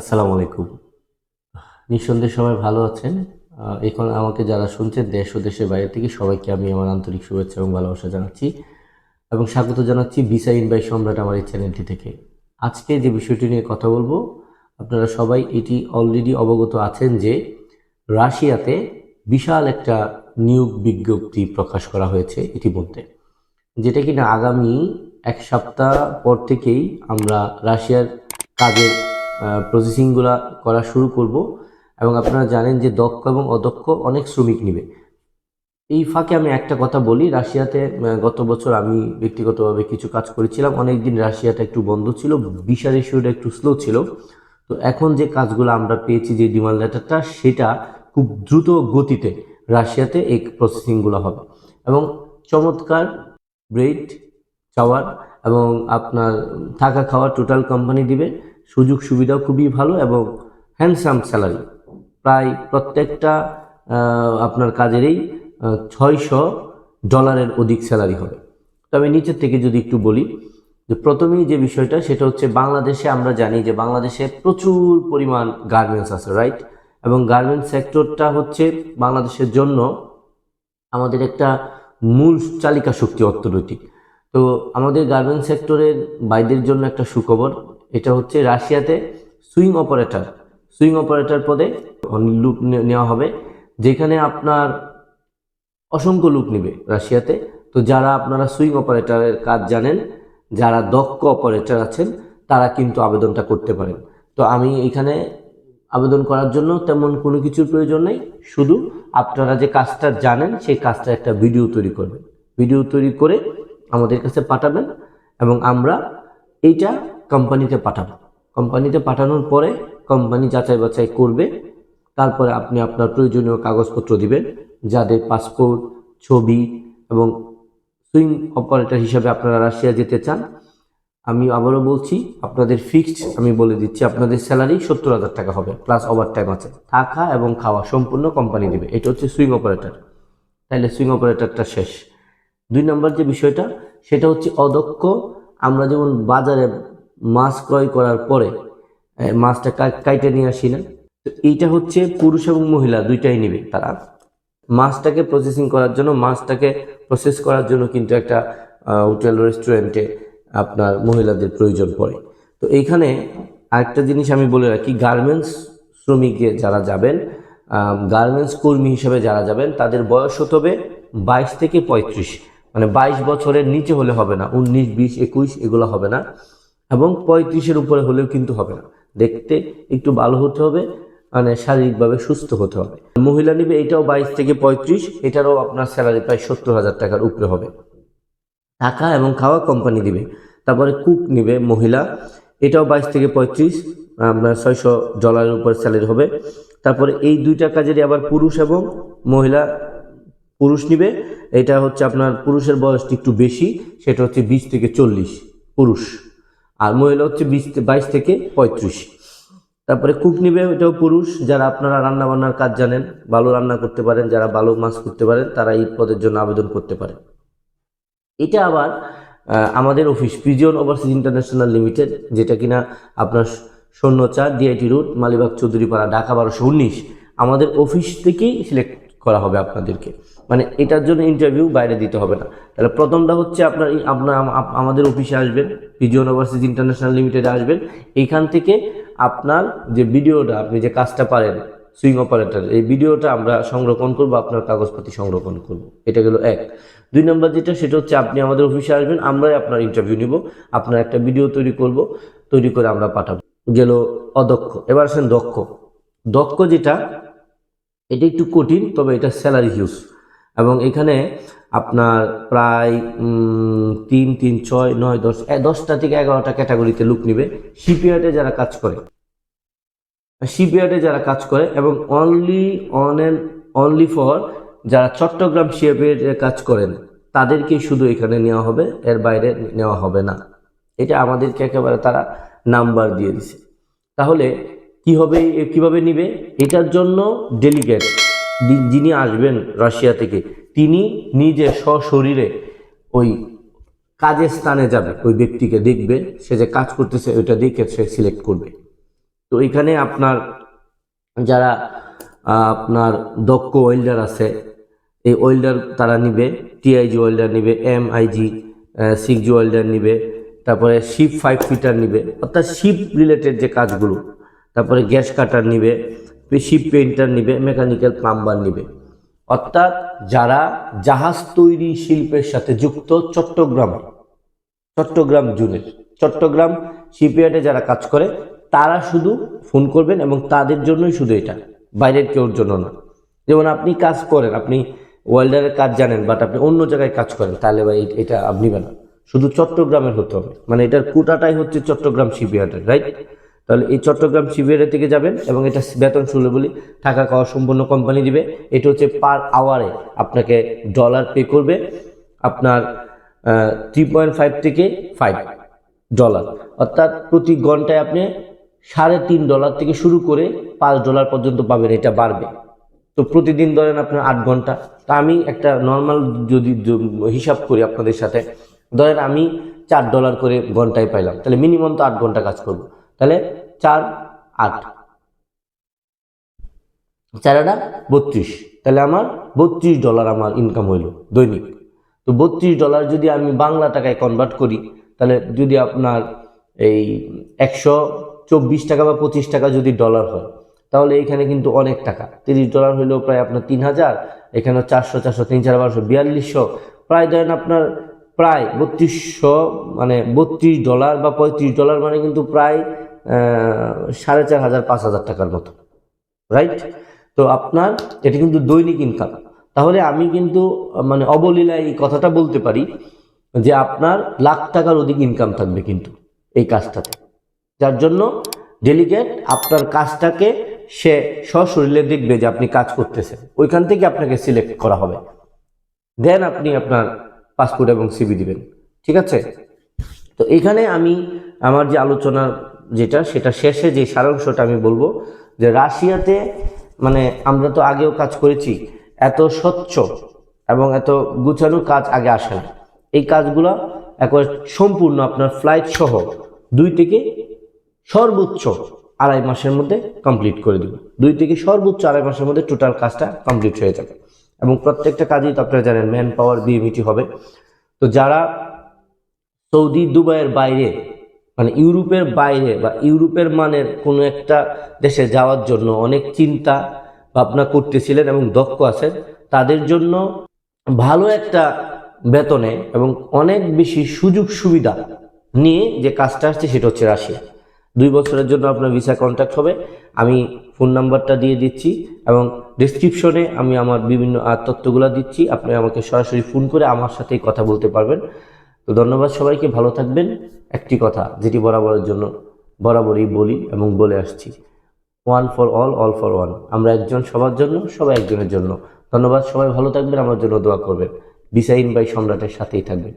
আসসালামু আলাইকুম। নিঃসন্দেহে সবাই ভালো আছেন। এখন আমাকে যারা শুনছেন দেশ ও দেশের বাইরে থেকে সবাইকে আমি আমার আন্তরিক শুভেচ্ছা এবং ভালোবাসা জানাচ্ছি এবং স্বাগত জানাচ্ছি ভিসা ইনভাই সম্রাট আমার এই চ্যানেলটি থেকে। আজকে যে বিষয়টি নিয়ে কথা বলব, আপনারা সবাই এটি অলরেডি অবগত আছেন যে রাশিয়াতে বিশাল একটা নিয়োগ বিজ্ঞপ্তি প্রকাশ করা হয়েছে ইতিমধ্যে, যেটা কিনা আগামী এক সপ্তাহ পর থেকেই আমরা রাশিয়ার কাজের প্রসেসিংগুলো করা শুরু করব। এবং আপনারা জানেন যে দক্ষ এবং অদক্ষ অনেক শ্রমিক নেবে। এই ফাঁকে আমি একটা কথা বলি, রাশিয়াতে গত বছর আমি ব্যক্তিগতভাবে কিছু কাজ করেছিলাম। অনেক দিন রাশিয়াটা একটু বন্ধ ছিল, বিশাল ইস্যুটা একটু স্লো ছিল। তো এখন যে কাজগুলো আমরা পেয়েছি, যে ডিমান্ড লেটারটা সেটা খুব দ্রুত গতিতে রাশিয়াতে এই প্রসেসিংগুলো হবে। এবং চমৎকার ব্রেড চাওয়ার এবং আপনার থাকা খাওয়া টোটাল কোম্পানি দিবে। সুযোগ সুবিধাও খুবই ভালো এবং হ্যান্ডসাম স্যালারি প্রায় প্রত্যেকটা আপনার কাজেরই ছয়শো ডলারের অধিক স্যালারি হবে। তবে নিচের থেকে যদি একটু বলি, যে প্রথমেই যে বিষয়টা, সেটা হচ্ছে বাংলাদেশে আমরা জানি যে বাংলাদেশে প্রচুর পরিমাণ গার্মেন্টস আছে রাইট এবং গার্মেন্টস সেক্টরটা হচ্ছে বাংলাদেশের জন্য আমাদের একটা মূল চালিকা শক্তি অর্থনৈতিক। তো আমাদের গার্মেন্টস সেক্টরের বাইদের জন্য একটা সুখবর এটা হচ্ছে রাশিয়াতে সুইং অপারেটর। সুইং অপারেটর পদে লুক নেওয়া হবে, যেখানে আপনার অসংখ্য লুক নেবে রাশিয়াতে। তো যারা আপনারা সুইং অপারেটরের কাজ জানেন, যারা দক্ষ অপারেটর আছেন, তারা কিন্তু আবেদনটা করতে পারেন। তো আমি এখানে আবেদন করার জন্য তেমন কোনো কিছুর প্রয়োজন নেই, শুধু আপনারা যে কাজটা জানেন, সেই কাজটা একটা ভিডিও তৈরি করবেন। ভিডিও তৈরি করে আমাদের কাছে পাঠাবেন, এবং আমরা এইটা কোম্পানিতে পাঠাবো। কোম্পানিতে পাঠানোর পরে কোম্পানি যাচাই বাছাই করবে। তারপরে আপনি আপনার প্রয়োজনীয় কাগজপত্র দিবেন, যাদের পাসপোর্ট, ছবি এবং সুইং অপারেটর হিসাবে আপনারা রাশিয়া যেতে চান। আমি আবারও বলছি, আপনাদের ফিক্সড, আমি বলে দিচ্ছি, আপনাদের স্যালারি সত্তর হাজার টাকা হবে, প্লাস ওভার টাইম আছে। থাকা এবং খাওয়া সম্পূর্ণ কোম্পানি দিবে। এটা হচ্ছে সুইং অপারেটর। তাহলে সুইং অপারেটরটা শেষ। দুই নম্বর যে বিষয়টা, সেটা হচ্ছে অদক্ষ। আমরা যেমন বাজারে মাছ ক্রয় করার পরে মাছটা কাইটে নিয়ে আসি না তো এইটা হচ্ছে পুরুষ এবং মহিলা দুইটাই নেবে তারা। মাছটাকে প্রসেসিং করার জন্য, মাছটাকে প্রসেস করার জন্য কিন্তু একটা হোটেল রেস্টুরেন্টে আপনার মহিলাদের প্রয়োজন পড়ে। তো এইখানে আরেকটা জিনিস আমি বলে রাখি গার্মেন্টস শ্রমিকে যারা যাবেন গার্মেন্টস কর্মী হিসেবে যারা যাবেন, তাদের বয়স হতে হবে বাইশ থেকে পঁয়ত্রিশ। মানে বাইশ বছরের নিচে হলে হবে না, উনিশ, বিশ, একুশ, এগুলো হবে না। এবং পঁয়ত্রিশের উপরে হলেও কিন্তু হবে না। দেখতে একটু ভালো হতে হবে মানে শারীরিকভাবে সুস্থ হতে হবে। মহিলা নিবে এটাও বাইশ থেকে পঁয়ত্রিশ, এটারও আপনার স্যালারি প্রায় সত্তর হাজার টাকার উপরে হবে। থাকা এবং খাওয়া কোম্পানি দিবে। তারপরে কুক নিবে মহিলা, এটাও বাইশ থেকে পঁয়ত্রিশ, আপনার ছয়শো ডলারের উপর স্যালারি হবে। তারপরে এই দুইটা কাজেরই আবার পুরুষ এবং মহিলা, পুরুষ নিবে। এটা হচ্ছে আপনার পুরুষের বয়সটি একটু বেশি, সেটা হচ্ছে বিশ থেকে চল্লিশ পুরুষ। আর মহিলা হচ্ছে বিশ বাইশ থেকে পঁয়ত্রিশ। তারপরে কুক নিবে ওইটাও পুরুষ, যারা আপনারা রান্না বান্নার কাজ জানেন, ভালো রান্না করতে পারেন, যারা ভালো মাছ করতে পারেন, তারা এই পদের জন্য আবেদন করতে পারেন এটা আবার আমাদের office pigeon overseas international limited যেটা কিনা আপনার সৈন্যচার ডিআইটি রুট মালিবাগ চৌধুরীপাড়া, ঢাকা বারোশো উনিশ। আমাদের অফিস থেকেই সিলেক্ট করা হবে আপনাদেরকে। মানে এটার জন্য ইন্টারভিউ বাইরে দিতে হবে না। তাহলে প্রথমটা হচ্ছে আপনার আপনার আমাদের অফিসে আসবেন পিজিয়ন ওভারসিজ ইন্টারন্যাশনাল লিমিটেডে আসবেন। এইখান থেকে আপনার যে ভিডিওটা, আপনি যে কাজটা পারেন সুইং অপারেটর এই ভিডিওটা আমরা সংরক্ষণ করব, আপনার কাগজপাতি সংরক্ষণ করব। এটা গেল এক। দুই নম্বর যেটা, সেটা হচ্ছে আপনি আমাদের অফিসে আসবেন, আমরাই আপনার ইন্টারভিউ নিব, আপনার একটা ভিডিও তৈরি করব, তৈরি করে আমরা পাঠাবো। গেল অদক্ষ এবার আসেন দক্ষ। দক্ষ যেটা, এটা একটু কঠিন, তবে এটা স্যালারি হিউজ এবং এখানে আপনার প্রায় তিন তিন, ছয়, নয়, দশ দশটা থেকে এগারোটা ক্যাটাগরিতে লুক নিবে। শিপইয়ার্ডে যারা কাজ করে শিপইয়ার্ডে যারা কাজ করে এবং only one and only for যারা চট্টগ্রাম শিপইয়ার্ডে কাজ করেন তাদেরকেই শুধু এখানে নেওয়া হবে, এর বাইরে নেওয়া হবে না। এটা আমাদেরকে একেবারে তারা নাম্বার দিয়ে দিছে। তাহলে কি হবে কীভাবে নিবে? এটার জন্য ডেলিগেট যিনি আসবেন রাশিয়া থেকে, তিনি নিজে সশরীরে ওই কাজের স্থানে যাবে, ওই ব্যক্তিকে দেখবে, সে যে কাজ করতেছে ওইটা দেখে সে সিলেক্ট করবে। তো এখানে আপনার যারা আপনার দক্ষ ওয়েল্ডার আছে, এই ওয়েল্ডার তারা নিবে টিআইজি ওয়েল্ডার নিবে M IG six G welder নিবে, তারপরে শিপ ফাইভ ফিটার নিবে, অর্থাৎ শিপ রিলেটেড যে কাজগুলো, তারপরে গ্যাস কাটার নিবে শিপ পেন্টার নিবে মেকানিক্যাল প্লাম্বার নিবে। অর্থাৎ যারা জাহাজ তৈরি শিল্পের সাথে যুক্ত, চট্টগ্রামে, চট্টগ্রাম জুনের, চট্টগ্রাম শিপইয়ার্ডে যারা কাজ করে, তারা শুধু ফোন করবেন এবং তাদের জন্যই শুধু এটা, বাইরের কেউর জন্য না। যেমন আপনি কাজ করেন, আপনি ওয়েল্ডারের কাজ জানেন বাট আপনি অন্য জায়গায় কাজ করেন, তাহলে ভাই এটা আপনি না। শুধু চট্টগ্রামের হতে হবে। মানে এটার কোটাটাই হচ্ছে চট্টগ্রাম শিপইয়ার্ডের রাইট তাহলে এই চট্টগ্রাম শিবিরের থেকে যাবেন এবং এটা বেতন শুরু বলি, থাকা খাওয়া সম্পূর্ণ কোম্পানি দিবে। এটা হচ্ছে পার আওয়ারে আপনাকে ডলার পে করবে। আপনার থ্রি পয়েন্ট ফাইভ থেকে ফাইভ ডলার অর্থাৎ প্রতি ঘন্টায় আপনি সাড়ে তিন ডলার থেকে শুরু করে পাঁচ ডলার পর্যন্ত পাবেন, এটা বাড়বে। তো প্রতিদিন ধরেন আপনার আট ঘণ্টা। তা আমি একটা নর্মাল যদি হিসাব করি আপনাদের সাথে, ধরেন আমি চার ডলার করে ঘন্টায় পাইলাম, তাহলে মিনিমাম তো আট ঘণ্টা কাজ করব। তাহলে চার আট। চারাটা বত্রিশ। তাহলে আমার বত্রিশ ডলার আমার ইনকাম হইল দৈনিক। তো বত্রিশ ডলার যদি আমি বাংলা টাকায় কনভার্ট করি, তাহলে যদি আপনার এই একশো চব্বিশ টাকা বা পঁচিশ টাকা যদি ডলার হয়, তাহলে এখানে কিন্তু অনেক টাকা। তিরিশ ডলার হইলেও প্রায় আপনার তিন হাজার এখানে চারশো চারশো, তিন চার বারোশো, বিয়াল্লিশশো। প্রায় ধরেন আপনার প্রায় বত্রিশশো মানে বত্রিশ ডলার বা পঁয়ত্রিশ ডলার মানে কিন্তু প্রায় সাড়ে চার হাজার, পাঁচ হাজার টাকার মতো রাইট তো আপনার এটা কিন্তু দৈনিক ইনকাম তাহলে আমি কিন্তু মানে অবলীলায় এই কথাটা বলতে পারি যে আপনার লাখ টাকার অধিক ইনকাম থাকবে কিন্তু এই কাজটাতে। যার জন্য ডেলিগেট আপনার কাজটাকে সে সশরীরে দেখবে যে আপনি কাজ করতেছেন। ওইখান থেকে আপনাকে সিলেক্ট করা হবে। দেন আপনি আপনার পাসপোর্ট এবং সিবি দিবেন। ঠিক আছে? তো এখানে আমি আমার যে আলোচনা যেটা, সেটা শেষে যে সারাংশটা আমি বলব যে রাশিয়াতে মানে আমরা তো আগেও কাজ করেছি, এত স্বচ্ছ এবং এত গুছানো কাজ আগে আসে না। এই কাজগুলো একবার সম্পূর্ণ আপনার ফ্লাইট সহ দুই থেকে সর্বোচ্চ আড়াই মাসের মধ্যে কমপ্লিট করে দিব। দুই থেকে সর্বোচ্চ আড়াই মাসের মধ্যে টোটাল কাজটা কমপ্লিট হয়ে যাবে। এবং প্রত্যেকটা কাজেই তো আপনারা জানেন ম্যান পাওয়ার বিএমইটি হবে। তো যারা সৌদি, দুবাইয়ের বাইরে মানে ইউরোপের বাইরে বা ইউরোপের মানের কোনো একটা দেশে যাওয়ার জন্য অনেক চিন্তা, ভাবনা করতেছিলেন এবং দক্ষ আছেন। তাদের জন্য ভালো একটা বেতনে এবং অনেক বেশি সুযোগ সুবিধা নিয়ে যে কাজটা আসছে সেটা হচ্ছে রাশিয়া। দুই বছরের জন্য আপনার ভিসা কন্ট্যাক্ট হবে। আমি ফোন নাম্বারটা দিয়ে দিচ্ছি এবং ডিসক্রিপশনে আমি আমার বিভিন্ন তথ্যগুলো দিচ্ছি। আপনি আমাকে সরাসরি ফোন করে আমার সাথেই কথা বলতে পারবেন। তো ধন্যবাদ সবাইকে, ভালো থাকবেন। একটি কথা, যেটি বরাবরের জন্য বরাবরই বলি এবং বলে আসছি। One for all all for one আমরা একজন সবার জন্য, সবাই একজনের জন্য। ধন্যবাদ, সবাই ভালো থাকবেন, আমার জন্য দোয়া করবেন। বিসাইন বাই সম্রাটের সাথেই থাকবেন।